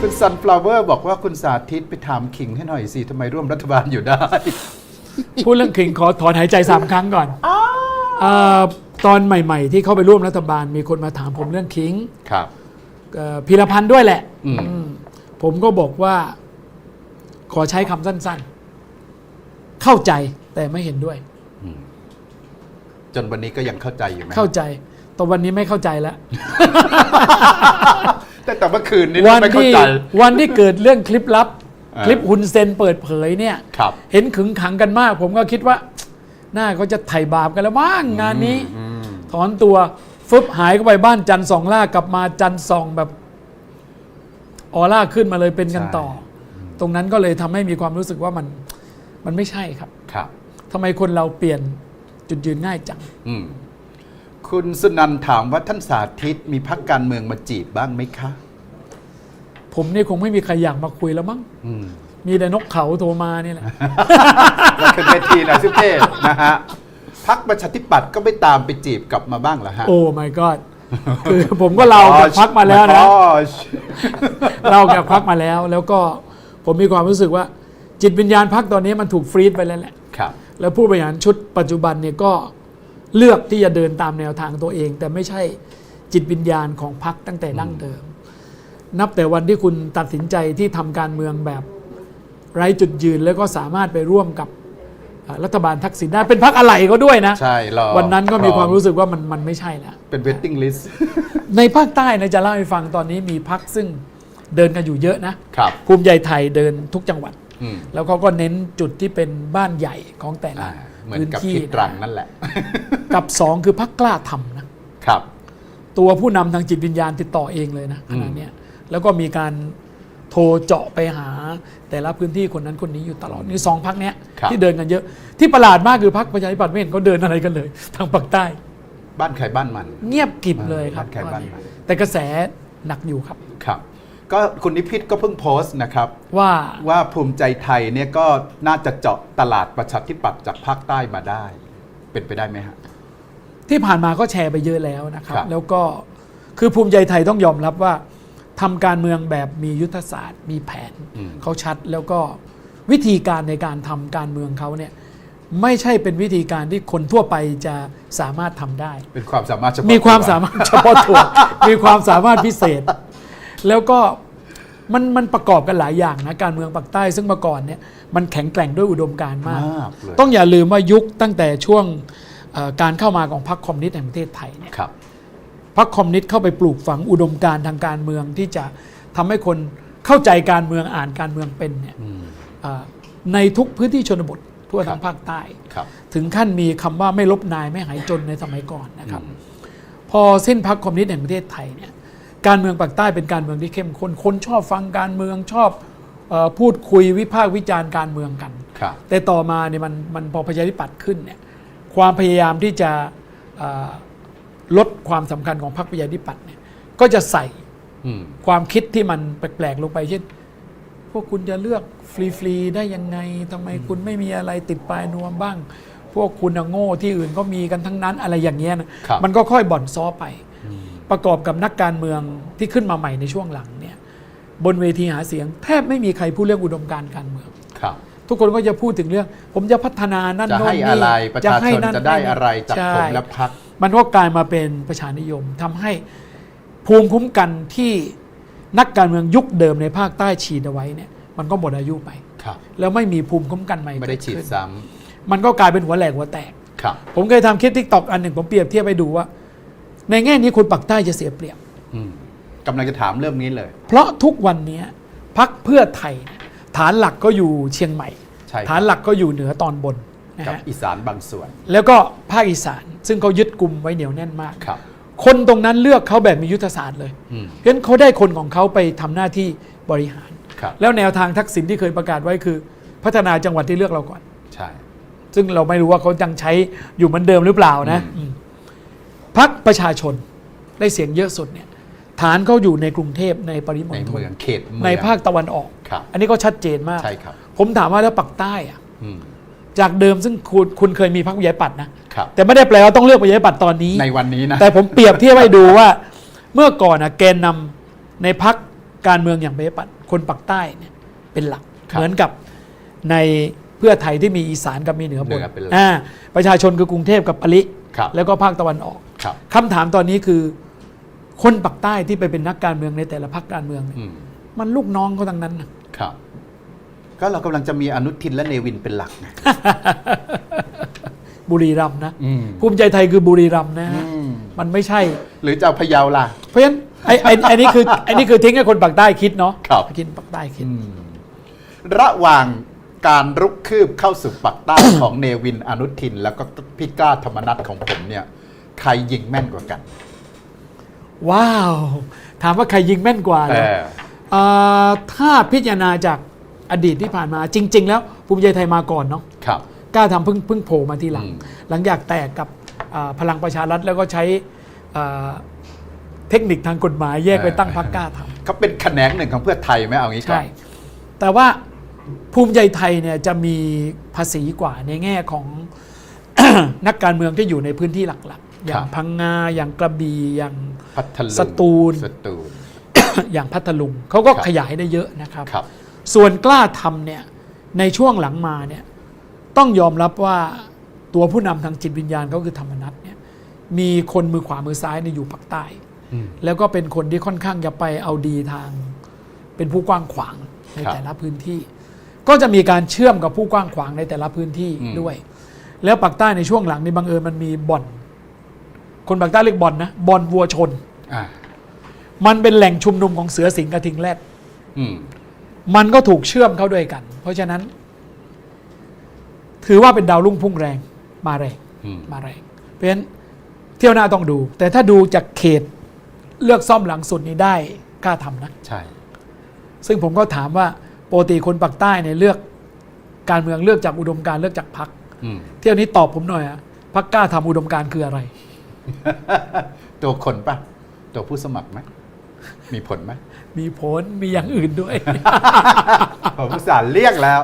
คุณซันฟลาวเวอร์บอกว่าคุณสาธิตไปถามขิงให้หน่อยสิทำไมร่วมรัฐบาลอยู่ได้ พูดเรื่องขิงขอถอนหายใจสามครั้งก่อนเอ่อตอนใหม่ ๆ ที่เข้าไปร่วมรัฐบาลมีคนมาถามผมเรื่องขิงครับ เอ่อพีรพันธ์ด้วยแหละอืม อืมผมก็บอกว่า ขอใช้คำสั้นๆ เข้าใจแต่ไม่เห็นด้วย จนวันนี้ก็ยังเข้าใจอยู่ไหมเข้าใจแต่วันนี้ไม่เข้าใจแล้ว แต่แต่เมื่อคืนนี้วันไม่เข้าที่ใจ วันที่เกิดเรื่องคลิปลับ อ่า คลิปฮุนเซนเปิดเผยเนี่ย ครับเห็นขึงขังกันมาก ผมก็คิดว่า หน้าเขาจะไถ่บาปกันแล้วบ้างงานนี้ อืมถอนตัวฟึบหายเข้าไปบ้านจันทร์สองล่ากลับมาจันทร์สองแบบออร่าขึ้นมาเลยเป็นกันต่อ ตรงนั้นก็เลยทำให้มีความรู้สึกว่ามันมันไม่ใช่ครับครับ ทำไมคนเราเปลี่ยนจุดยืนง่ายจัง อืม คุณสุนันท์ถามว่าท่านสาธิตมีพักการเมืองมาจีบบ้างไหมคะ ผมนี่คงไม่มีใครอยากมาคุยแล้วมั้งอืมมีแต่นกเขาโทรมานี่แหละ แล้วขึ้นเวทีหน่อยสุเทพนะฮะพักประชาธิปัตย์ก็ไม่ตามไปจีบกลับมาบ้างเหรอฮะโอ้ my god คือผมก็เล่ากับพักมาแล้วนะ อ๋อเล่ากับพักมาแล้ว แล้วก็ผมมีความรู้สึกว่า จิตวิญญาณพักตอนนี้มันถูกฟรีดไปแล้วแหละ ครับ แล้วผู้บริหารชุดปัจจุบันเนี่ยก็ เลือกที่จะเดินตามแนวทางตัวเอง แต่ไม่ใช่จิตวิญญาณของพรรคตั้งแต่ดั้งเดิม นับแต่วันที่คุณตัดสินใจที่ทำการเมืองแบบไร้จุดยืนแล้วก็สามารถไปร่วมกับเอ่อรัฐบาลทักษิณได้เป็นพรรคอะไรก็ด้วยนะ ใช่รอวันนั้นก็มีความรู้พอสึกว่ามันมันไม่ใช่แล้วเป็นเวทติ้งลิสต์ในภาคใต้นะจะเล่าให้ฟังตอนนี้มีพรรคซึ่งเดินกันอยู่เยอะนะครับภูมิใจไทยเดินทุกจังหวัดอืม แล้วเขาก็เน้นจุดที่เป็นบ้านใหญ่ของแต่ละอ่าเหมือนพื้นกับที่ที่ตรังนั่นแหละ กับสองคือพักกล้าทำนะครับ ตัวผู้นำทางจิตวิญญาณติดต่อเองเลยนะขณะเนี้ยแล้วก็มีการโทรเจาะไปหา แต่ละพื้นที่คนนั้นคนนี้อยู่ตลอดนี่สองพักเนี้ยครับที่เดินกันเยอะที่ประหลาดมากคือพักประชาธิปัตย์ไม่เห็นเขาเดินอะไรกันเลย ทางภาคใต้ บ้านใครบ้านมัน เงียบกริบเลยครับบ้านใครบ้านมันแต่กระแสหนักอยู่ครับครับ ก็คุณนิพิษก็เพิ่งโพสต์นะครับ ว่าว่าภูมิใจไทยเนี่ยก็น่าจะเจาะตลาดประชาธิปัตย์จากภาคใต้มาได้ เป็นไปได้ไหมฮะ ที่ผ่านมาก็แชร์ไปเยอะแล้วนะครับ ครับ แล้วก็คือภูมิใจไทยต้องยอมรับว่าทำการเมืองแบบมียุทธศาสตร์ มีแผนอืม เขาชัดแล้วก็วิธีการในการทำการเมืองเขาเนี่ยไม่ใช่เป็นวิธีการที่คนทั่วไปจะสามารถทำได้ เป็นความสามารถเฉพาะมีความตัวสามารถเฉพาะตัว มีความสามารถพิเศษ แล้วก็มันมันประกอบกันหลายอย่างนะการเมืองปากใต้ ซึ่งเมื่อก่อนเนี่ยมันแข็งแกร่งด้วยอุดมการณ์มาก มากเลย ต้องอย่าลืมว่ายุคตั้งแต่ช่วงเอ่อการเข้ามาของพรรคคอมมิวนิสต์แห่งประเทศไทยเนี่ย ครับ พรรคคอมมิวนิสต์เข้าไปปลูกฝังอุดมการณ์ทางการเมืองที่จะทำให้คนเข้าใจการเมืองอ่านการเมืองเป็นเนี่ยอืม เอ่อในทุกพื้นที่ชนบททั่วครัทั้บงภาคใต้ ครับ ถึงขั้นมีคำว่าไม่ลบนายไม่หายจนในสมัยก่อนนะครับอืมพอสิ้นพรรคคอมมิวนิสต์แห่งประเทศไทยเนี่ย การเมืองปากใต้เป็นการเมืองที่เข้มข้นคนชอบฟังการเมืองชอบเออพูดคุยวิพากษ์วิจารณ์การเมืองกันครับแต่ต่อมาเนี่ยมันมันพอประชาธิปัตย์ขึ้นเนี่ยความพยายามที่จะเอ่อลดความสำคัญของพรรคประชาธิปัตย์เนี่ยก็จะใส่อืมความคิดที่มันแปลกๆลงไปเช่น พวกคุณจะเลือกฟรีๆได้ยังไงทำไมคุณไม่มีอะไรติดปลายนวมบ้าง พวกคุณน่ะโง่ที่อื่นก็มีกันทั้งนั้นอะไรอย่างเงี้ยนะครับมันก็ค่อยบ่อนซ้อไป ประกอบกับนักการเมืองที่ขึ้นมาใหม่ในช่วงหลังเนี่ยบนเวทีหาเสียง แทบไม่มีใครพูดเรื่องอุดมการณ์การเมือง ครับ ทุกคนก็จะพูดถึงเรื่อง ผมจะพัฒนานั่นจะโน่นให้นี่อะไรประชาชให้นจะได้อะไรจากใช่ผมและพักมันก็กลายมาเป็นประชานิยมทำให้ภูมิคุ้มกันที่นักการเมืองยุคเดิมในภาคใต้ฉีดเอาไว้เนี่ยมันก็หมดอายุไป ครับ แล้วไม่มีภูมิคุ้มกันใหม่ไม่ได้ฉีดเกิขึ้นซ้มันก็กลายเป็นหัวแหลกหัวแตกำครับ ผมเคยทำคลิปทิกตอกอันหนึ่งผมเปรียบเทียบไปดูว่า ในแง่นี้คนปากใต้จะเสียเปรียบ อืมกำลังจะถามเรื่องนี้เลย เพราะทุกวันนี้พักเพื่อไทยเนี่ยฐานหลักก็อยู่เชียงใหม่ ใช่ครับ ฐานหลักก็อยู่เหนือตอนบนนะกับฮะอีสานบางส่วนแล้วก็ภาคอีสานซึ่งเขายึดกลุ่มไว้เหนียวแน่นมาก ครับ คนตรงนั้นเลือกเขาแบบมียุทธศาสตร์เลย อืม เพราะฉะนั้นเขาได้คนของเขาไปทำหน้าที่บริหาร ครับ แล้วแนวทางทักษิณที่เคยประกาศไว้คือ พัฒนาจังหวัดที่เลือกเราก่อน ใช่ ซึ่งเราไม่รู้ว่าเขายังใช้อยู่เหมือนเดิมหรือเปล่านะอืมอืม พักประชาชนได้เสียงเยอะสุดเนี่ยฐานเขาอยู่ในกรุงเทพในปริมในณฑลเมืองเขตเมือง ในภาคตะวันออก ครับอันนี้ก็ชัดเจนมาก ใช่ครับ ผมถามว่าแล้วปักใต้อะอืมจากเดิมซึ่งคุณคุณเคยมีพรรคประชาธิปัตย์นะครับ แต่ไม่ได้แปลว่าต้องเลือกประชาธิปัตย์ตอนนี้ ในวันนี้นะ แต่ผมเปรียบเทียบให้ดูว่า เมื่อก่อนอะแกนนำในพักการเมืองอย่างประชาธิปัตย์คนปักใต้เนี่ยเป็นหลัก ครับเหมือนกับในเพื่อไทยที่มีอีสานกับมีเหนือบนเหนือเป็นหลักอ่าประชาชนคือกรุงเทพกับปริ ครับ แล้วก็ภาคตะวันออก ครับคำถามตอนนี้คือคนปักใต้ที่ไปเป็นนักการเมืองในแต่ละพรรคการเมืองเนี่ยอืมมันลูกน้องเขาทั้งนั้นนะครับ ก็เรากำลังจะมีอนุทินและเนวินเป็นหลักไงบุรีรัมย์นะ อืมภูมิใจไทยคือบุรีรัมย์นะฮะอืมมันไม่ใช่ หรือจะเอาพะเยาล่ะ เพราะฉะนั้นไอ้ไอ้ไอ้นี่คือไอ้นี่คือทิ้งให้คนปากใต้คิดเนาะครับ คิดปากใต้คิดระหว่างการรุกคืบเข้าสู่ปักใต้ ของเนวินอนุทิน แล้วก็พี่กล้าธรรมนัฐของผมเนี่ย ใครยิงแม่นกว่ากัน ว้าว ถามว่าใครยิงแม่นกว่าเหรเอออเอ่อถ้าพิจารณาจากอดีตที่ผ่านมาจริง ๆ แล้วภูมิใจไทยมาก่อนเนาะครับกล้าทำเพิ่งเพิ่งโผล่มาทีหลังอืมหลังจากแตกกับอ่าพลังประชารัฐแล้วก็ใช้อ่าเทคนิคทางกฎหมายแยกไปตั้งพรรคกล้าทำเขาเป็นแขนงหนึ่งของเพื่อไทยไหมเอางี้ก่อใช่นแต่ว่าภูมิใจไทยเนี่ยจะมีภาษีกว่าในแง่ของนักการเมืองที่อยู่ในพื้นที่หลักๆ อย่างพังงาอย่างกระบี่อย่างพัทลุงสตูลสตูล อย่างพัทลุงเขาก็ครับขยายได้เยอะนะครับครับ ส่วนกล้าทำเนี่ยในช่วงหลังมาเนี่ยต้องยอมรับว่าตัวผู้นำทางจิตวิญญาณเขาคือธรรมนัตเนี่ยมีคนมือขวามือซ้ายเนี่ยอยู่ภาคใต้อืมแล้วก็เป็นคนที่ค่อนข้างจะไปเอาดีทาง เป็นผู้กว้างขวางในครับแต่ละพื้นที่ ก็จะมีการเชื่อมกับผู้กว้างขวางในแต่ละพื้นที่อืมด้วย แล้วปากใต้ในช่วงหลังนี่บังเอิญมันมีบ่อน คนปากใต้เรียกบ่อนนะบ่อนวัวชน อ่ามันเป็นแหล่งชุมนุมของเสือสิงห์กระทิงแรดอืมมันก็ถูกเชื่อมเข้าด้วยกัน เพราะฉะนั้น ถือว่าเป็นดาวรุ่งพุ่งแรงมาแรงอืมมาแรง เพราะฉะนั้นเที่ยวหน้าต้องดู แต่ถ้าดูจากเขตเลือกซ่อมหลังสุดนี้ได้กล้าทำนะ ใช่ ซึ่งผมก็ถามว่าปกติคนปากใต้เนี่ยเลือกการเมืองเลือกจากอุดมการณ์เลือกจากพรรคอืมเที่ยวนี้ตอบผมหน่อยอะพรรคกล้าทำอุดมการณ์คืออะไร ตัวคนปะตัวผู้สมัครไหมมีผลไหมมีผลมีอย่างอื่นด้วย ผมผู้สารเรียกแล้ว